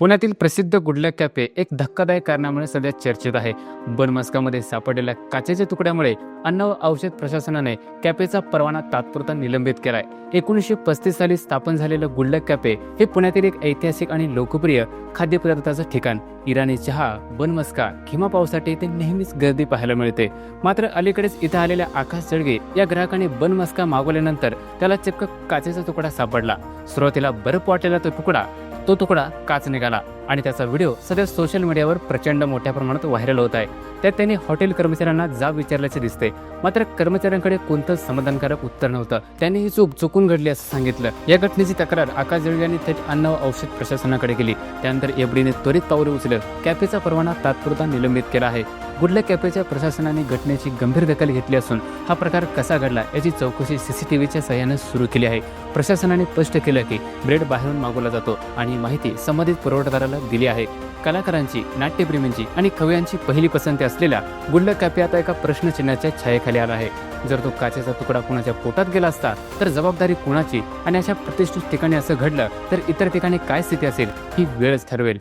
पुण्यातील प्रसिद्ध गुडलॅक कॅफे एक धक्कादायक कारणामुळे सध्या चर्चेत आहे. बनमस्कामध्ये सापडलेल्या काचेच्या तुकड्यामुळे अन्न व औषध प्रशासनाने कॅफेचा परवाना तात्पुरता निलंबित केलाय. एकोणीसशे पस्तीस साली स्थापन झालेलं गुडलॅक कॅफे हे पुण्यातील एक ऐतिहासिक आणि लोकप्रिय खाद्यपदार्थाचं ठिकाण. इराणी चहा बनमस्का किंवा पावसाठी ते नेहमीच गर्दी पाहायला मिळते. मात्र अलीकडेच इथं आलेल्या आकाश जळगे या ग्राहकाने बनमस्का मागवल्यानंतर त्याला चक्क काचेचा तुकडा सापडला. सुरुवातीला बर्फ वाटलेला तो तुकडा तो तुकडा काच निघाला आणि त्याचा व्हिडिओ सध्या सोशल मीडियावर प्रचंड मोठ्या प्रमाणात व्हायरल होत आहे. त्यात त्यांनी हॉटेल कर्मचाऱ्यांना जाब विचारल्याचे दिसते. मात्र कर्मचाऱ्यांकडे कोणतं समाधानकारक उत्तर नव्हतं. त्यांनी ही चूक चुकून घडली असं सांगितलं. या घटनेची तक्रार आकाश जळगे यांनी थेट अन्न व औषध प्रशासनाकडे केली त्यानंतर एबडीने त्वरित पावले उचलत कॅफेचा परवाना तात्पुरता निलंबित केला आहे. गुडलक कॅफेच्या प्रशासनाने घटनेची गंभीर दखल घेतली असून हा प्रकार कसा घडला याची चौकशी सीसीटीव्हीच्या सहाय्याने सुरू केली आहे. प्रशासनाने स्पष्ट केलं की ब्रेड बाहेरून मागवला जातो आणि माहिती संबंधित पुरवठादाराला दिली आहे. कलाकारांची नाट्यप्रेमींची आणि कव्यांची पहिली पसंती असलेल्या गुडलक कॅफे आता एका प्रश्नचिन्हाच्या छायेखाली आला आहे. जर तो काचेचा तुकडा कुणाच्या पोटात गेला असता तर जबाबदारी कुणाची आणि अशा प्रतिष्ठित ठिकाणी असं घडलं तर इतर ठिकाणी काय स्थिती असेल ही वेळच ठरवेल.